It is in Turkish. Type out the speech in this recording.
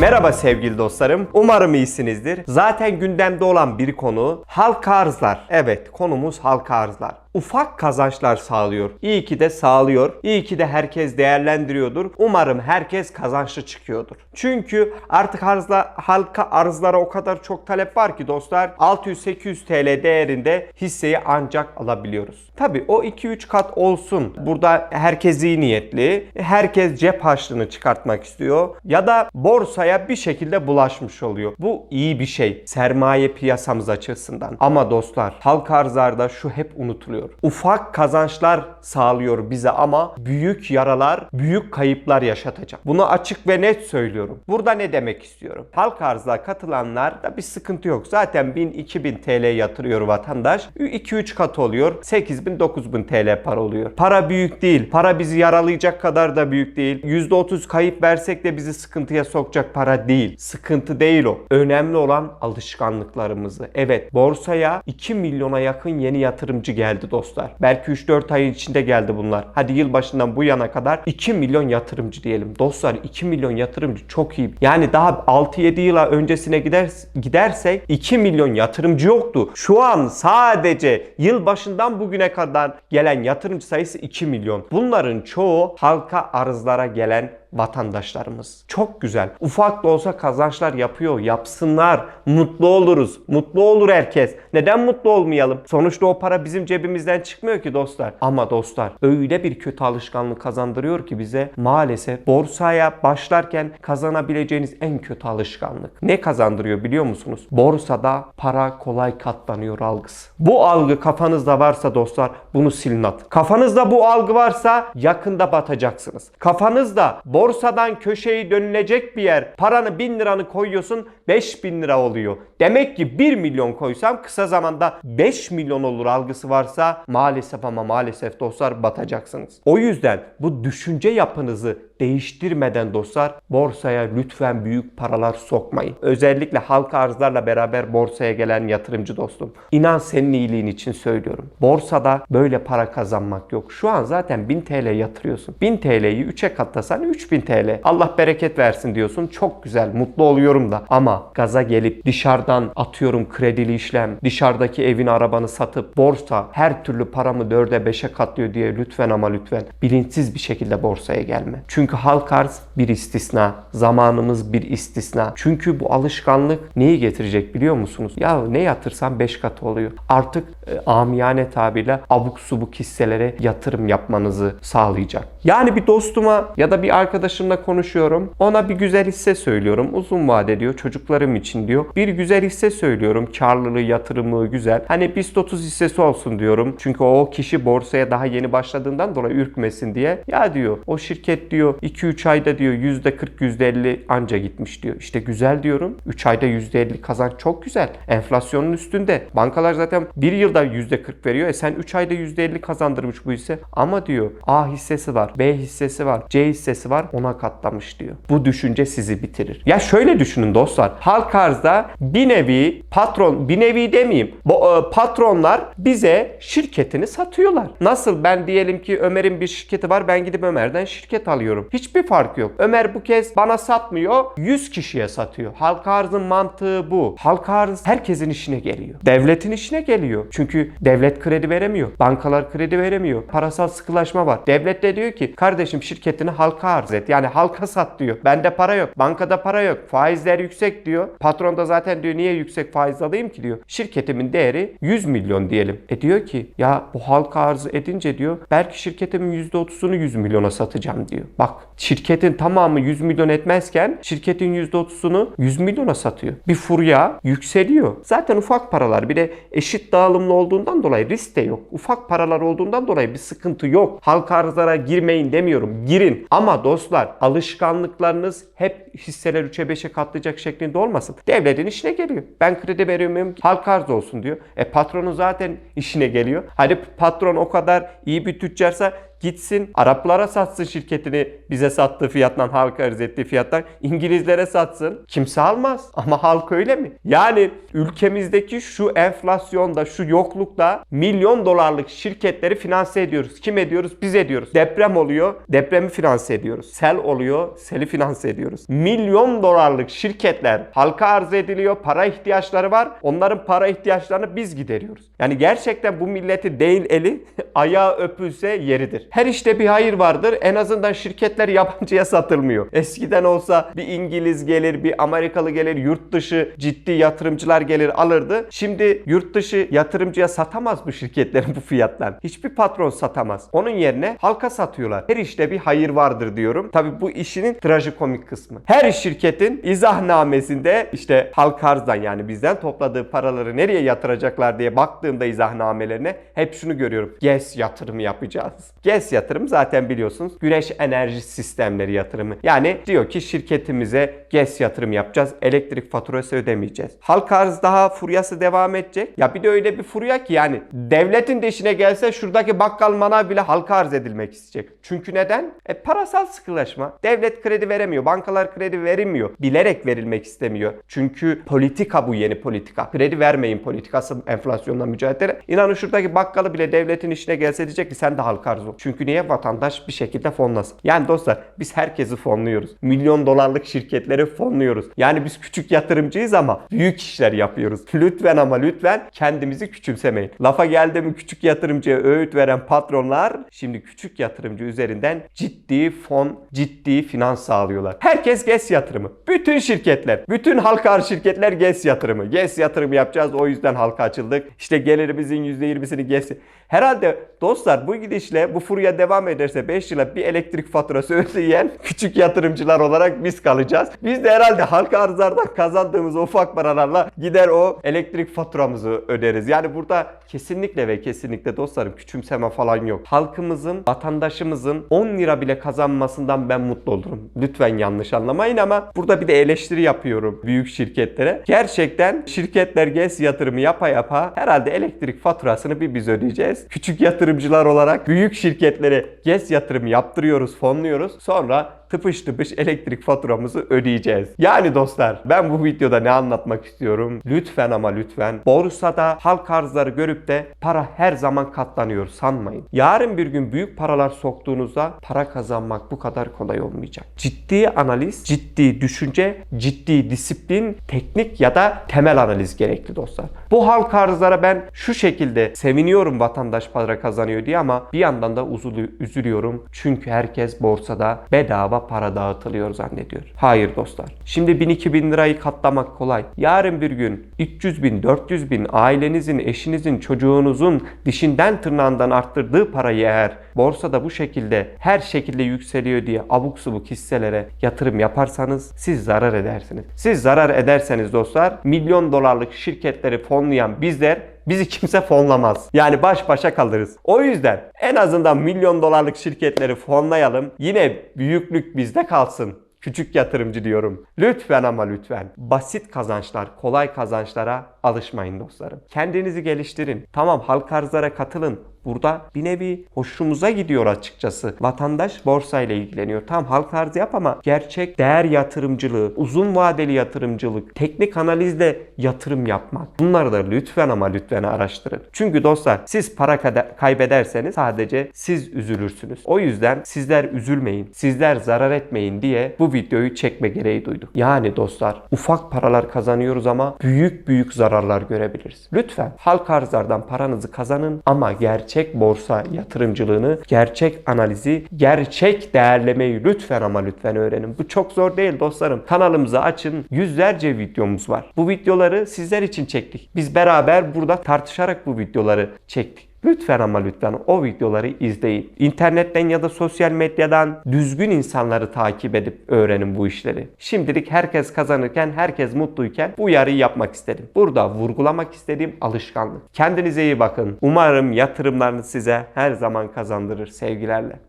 Merhaba sevgili dostlarım. Umarım iyisinizdir. Zaten gündemde olan bir konu halka arzlar. Evet konumuz halka arzlar. Ufak kazançlar sağlıyor. İyi ki de sağlıyor. İyi ki de herkes değerlendiriyordur. Umarım herkes kazançlı çıkıyordur. Çünkü artık arzla, halka arzlara o kadar çok talep var ki dostlar 600-800 TL değerinde hisseyi ancak alabiliyoruz. Tabi o 2-3 kat olsun. Burada herkes iyi niyetli. Herkes cep harçlığını çıkartmak istiyor. Ya da borsaya bir şekilde bulaşmış oluyor. Bu iyi bir şey. Sermaye piyasamız açısından. Ama dostlar halka arzlarda şu hep unutuluyor. Ufak kazançlar sağlıyor bize ama büyük yaralar, büyük kayıplar yaşatacak. Bunu açık ve net söylüyorum. Burada ne demek istiyorum? Halka arzına katılanlarda bir sıkıntı yok. Zaten 1000-2000 TL yatırıyor vatandaş. 2-3 kat oluyor. 8000-9000 TL para oluyor. Para büyük değil. Para bizi yaralayacak kadar da büyük değil. %30 kayıp versek de bizi sıkıntıya sokacak para değil. Sıkıntı değil o. Önemli olan alışkanlıklarımızı. Evet borsaya 2 milyona yakın yeni yatırımcı geldi dostlar. Belki 3-4 ay içinde geldi bunlar. Hadi yılbaşından bu yana kadar 2 milyon yatırımcı diyelim. Dostlar 2 milyon yatırımcı çok iyi. Yani daha 6-7 yıla öncesine gider, gidersek 2 milyon yatırımcı yoktu. Şu an sadece yılbaşından bugüne kadar gelen yatırımcı sayısı 2 milyon. Bunların çoğu halka arzlara gelen vatandaşlarımız. Çok güzel. Ufak da olsa kazançlar yapıyor. Yapsınlar. Mutlu oluruz. Mutlu olur herkes. Neden mutlu olmayalım? Sonuçta o para bizim cebimizden çıkmıyor ki dostlar. Ama dostlar öyle bir kötü alışkanlık kazandırıyor ki bize maalesef borsaya başlarken kazanabileceğiniz en kötü alışkanlık. Ne kazandırıyor biliyor musunuz? Borsada para kolay katlanıyor algısı. Bu algı kafanızda varsa dostlar bunu silin at. Kafanızda bu algı varsa yakında batacaksınız. Kafanızda borsadan köşeyi dönülecek bir yer paranı 1000 liranı koyuyorsun 5000 lira oluyor. Demek ki 1 milyon koysam kısa zamanda 5 milyon olur algısı varsa maalesef ama maalesef dostlar batacaksınız. O yüzden bu düşünce yapınızı değiştirmeden dostlar borsaya lütfen büyük paralar sokmayın. Özellikle halka arzlarla beraber borsaya gelen yatırımcı dostum. İnan senin iyiliğin için söylüyorum. Borsada böyle para kazanmak yok. Şu an zaten 1000 TL yatırıyorsun. 1000 TL'yi 3'e katlasan 3000 TL. Allah bereket versin diyorsun. Çok güzel. Mutlu oluyorum da. Ama gaza gelip dışarıdan atıyorum kredili işlem, dışarıdaki evini arabanı satıp borsa her türlü paramı 4'e 5'e katlıyor diye lütfen ama lütfen bilinçsiz bir şekilde borsaya gelme. Çünkü halk arz bir istisna. Zamanımız bir istisna. Çünkü bu alışkanlık neyi getirecek biliyor musunuz? Ya ne yatırsan 5 kat oluyor. Artık e, amiyane tabirle abuk subuk hisselere yatırım yapmanızı sağlayacak. Yani bir dostuma ya da bir arkadaşımla konuşuyorum. Ona bir güzel hisse söylüyorum. Uzun vade diyor. Çocuklarım için diyor. Bir güzel hisse söylüyorum. Karlılığı, yatırımı güzel. Hani BIST 30 hissesi olsun diyorum. Çünkü o kişi borsaya daha yeni başladığından dolayı ürkmesin diye. Ya diyor o şirket diyor 2-3 ayda diyor %40 %50 anca gitmiş diyor. İşte güzel diyorum. 3 ayda %50 kazanç çok güzel. Enflasyonun üstünde. Bankalar zaten 1 yılda %40 veriyor. E sen 3 ayda %50 kazandırmış bu hisse. Ama diyor A hissesi var, B hissesi var, C hissesi var ona katlamış diyor. Bu düşünce sizi bitirir. Ya şöyle düşünün dostlar. Halk arzda bir nevi patron, bir nevi demeyeyim. Bu e, patronlar bize şirketini satıyorlar. Nasıl ben diyelim ki Ömer'in bir şirketi var ben gidip Ömer'den şirket alıyorum. Hiçbir fark yok. Ömer bu kez bana satmıyor 100 kişiye satıyor. Halka arzın mantığı bu. Halka arz herkesin işine geliyor. Devletin işine geliyor. Çünkü devlet kredi veremiyor. Bankalar kredi veremiyor. Parasal sıkılaşma var. Devlet de diyor ki kardeşim şirketini halka arz et. Yani halka sat diyor. Bende para yok. Bankada para yok. Faizler yüksek diyor. Patron da zaten diyor niye yüksek faiz alayım ki diyor. Şirketimin değeri 100 milyon diyelim. E diyor ki ya bu halka arz edince diyor belki şirketimin %30'unu 100 milyona satacağım diyor. Bak şirketin tamamı 100 milyon etmezken şirketin %30'unu 100 milyona satıyor. Bir furya yükseliyor. Zaten ufak paralar bir de eşit dağılımlı olduğundan dolayı risk de yok. Ufak paralar olduğundan dolayı bir sıkıntı yok. Halka arzlara girmeyin demiyorum. Girin. Ama dostlar alışkanlıklarınız hep hisseler 3'e 5'e katlayacak şeklinde olmasın. Devletin işine geliyor. Ben kredi veriyorum halka arz olsun diyor. E patronun zaten işine geliyor. Hadi patron o kadar iyi bir tüccarsa gitsin Araplara satsın şirketini bize sattığı fiyattan halka arz ettiği fiyattan İngilizlere satsın. Kimse almaz. Ama halk öyle mi? Yani ülkemizdeki şu enflasyonda, şu yoklukta milyon dolarlık şirketleri finanse ediyoruz. Kim ediyoruz? Biz ediyoruz. Deprem oluyor, depremi finanse ediyoruz. Sel oluyor, seli finanse ediyoruz. Milyon dolarlık şirketler halka arz ediliyor, para ihtiyaçları var. Onların para ihtiyaçlarını biz gideriyoruz. Yani gerçekten bu milleti değil eli ayağı öpülse yeridir. Her işte bir hayır vardır. En azından şirketler yabancıya satılmıyor. Eskiden olsa bir İngiliz gelir, bir Amerikalı gelir, yurt dışı ciddi yatırımcılar gelir alırdı. Şimdi yurt dışı yatırımcıya satamaz bu şirketlerin bu fiyattan. Hiçbir patron satamaz. Onun yerine halka satıyorlar. Her işte bir hayır vardır diyorum. Tabi bu işinin trajikomik kısmı. Her şirketin izahnamesinde işte halka arzdan yani bizden topladığı paraları nereye yatıracaklar diye baktığımda izahnamelerine hep şunu görüyorum. GES yatırımı yapacağız. GES yatırım zaten biliyorsunuz güneş enerji sistemleri yatırımı. Yani diyor ki şirketimize GES yatırım yapacağız. Elektrik faturası ödemeyeceğiz. Halka arz daha furyası devam edecek. Ya bir de öyle bir furya ki yani devletin de işine gelse şuradaki bakkal manav bile halka arz edilmek isteyecek. Çünkü neden? E parasal sıkılaşma. Devlet kredi veremiyor. Bankalar kredi veremiyor. Bilerek verilmek istemiyor. Çünkü politika bu yeni politika. Kredi vermeyin politikası enflasyonla mücadele. İnanın şuradaki bakkalı bile devletin işine gelse diyecek ki sen de halka arz ol. Çünkü niye? Vatandaş bir şekilde fonlasın. Yani dostlar biz herkesi fonluyoruz. Milyon dolarlık şirketleri fonluyoruz. Yani biz küçük yatırımcıyız ama büyük işler yapıyoruz. Lütfen ama lütfen kendimizi küçümsemeyin. Lafa geldi mi küçük yatırımcıya öğüt veren patronlar şimdi küçük yatırımcı üzerinden ciddi fon, ciddi finans sağlıyorlar. Herkes GES yatırımı. Bütün şirketler, bütün halka şirketler GES yatırımı. GES yatırımı yapacağız o yüzden halka açıldık. İşte gelirimizin %20'sini GES. Herhalde dostlar bu gidişle bu furya devam ederse 5 yıla bir elektrik faturası ödeyen küçük yatırımcılar olarak biz kalacağız. Biz de herhalde halka arzlardan kazandığımız ufak paralarla gider o elektrik faturamızı öderiz. Yani burada kesinlikle ve kesinlikle dostlarım küçümseme falan yok. Halkımızın, vatandaşımızın 10 lira bile kazanmasından ben mutlu olurum. Lütfen yanlış anlamayın ama burada bir de eleştiri yapıyorum büyük şirketlere. Gerçekten şirketler GES yatırımı yapa yapa herhalde elektrik faturasını bir biz ödeyeceğiz. Küçük yatırımcılar olarak büyük şirketlere GES yatırımı yaptırıyoruz, fonluyoruz. Sonra tıpış tıpış elektrik faturamızı ödeyeceğiz. Yani dostlar ben bu videoda ne anlatmak istiyorum? Lütfen ama lütfen borsada halk arzları görüp de para her zaman katlanıyor sanmayın. Yarın bir gün büyük paralar soktuğunuzda para kazanmak bu kadar kolay olmayacak. Ciddi analiz, ciddi düşünce, ciddi disiplin, teknik ya da temel analiz gerekli dostlar. Bu halk arzlara ben şu şekilde seviniyorum vatandaş para kazanıyor diye ama bir yandan da üzülü- üzülüyorum. Çünkü herkes borsada bedava para dağıtılıyor zannediyor. Hayır dostlar. Şimdi 1000-2000 lirayı katlamak kolay. Yarın bir gün 300 bin, 400 bin ailenizin, eşinizin, çocuğunuzun dişinden tırnağından arttırdığı parayı eğer borsada bu şekilde her şekilde yükseliyor diye abuk subuk hisselere yatırım yaparsanız siz zarar edersiniz. Siz zarar ederseniz dostlar milyon dolarlık şirketleri fonlayan bizler bizi kimse fonlamaz. Yani baş başa kalırız. O yüzden en azından milyon dolarlık şirketleri fonlayalım. Yine büyüklük bizde kalsın. Küçük yatırımcı diyorum. Lütfen ama lütfen basit kazançlar, kolay kazançlara alışmayın dostlarım. Kendinizi geliştirin. Tamam halk arzlara katılın. Burada bir nevi hoşumuza gidiyor açıkçası. Vatandaş borsayla ilgileniyor. Tam halk arzı yap ama gerçek değer yatırımcılığı, uzun vadeli yatırımcılık, teknik analizle yatırım yapmak. Bunları da lütfen ama lütfen araştırın. Çünkü dostlar siz para kaybederseniz sadece siz üzülürsünüz. O yüzden sizler üzülmeyin, sizler zarar etmeyin diye bu videoyu çekme gereği duyduk. Yani dostlar ufak paralar kazanıyoruz ama büyük büyük zararlar görebiliriz. Lütfen halk arzlardan paranızı kazanın ama gerçek borsa yatırımcılığını, gerçek analizi, gerçek değerlemeyi lütfen ama lütfen öğrenin. Bu çok zor değil dostlarım. Kanalımızı açın. Yüzlerce videomuz var. Bu videoları sizler için çektik. Biz beraber burada tartışarak bu videoları çektik. Lütfen ama lütfen o videoları izleyin. İnternetten ya da sosyal medyadan düzgün insanları takip edip öğrenin bu işleri. Şimdilik herkes kazanırken, herkes mutluyken bu uyarıyı yapmak istedim. Burada vurgulamak istediğim alışkanlık. Kendinize iyi bakın. Umarım yatırımlarınız size her zaman kazandırır sevgilerle.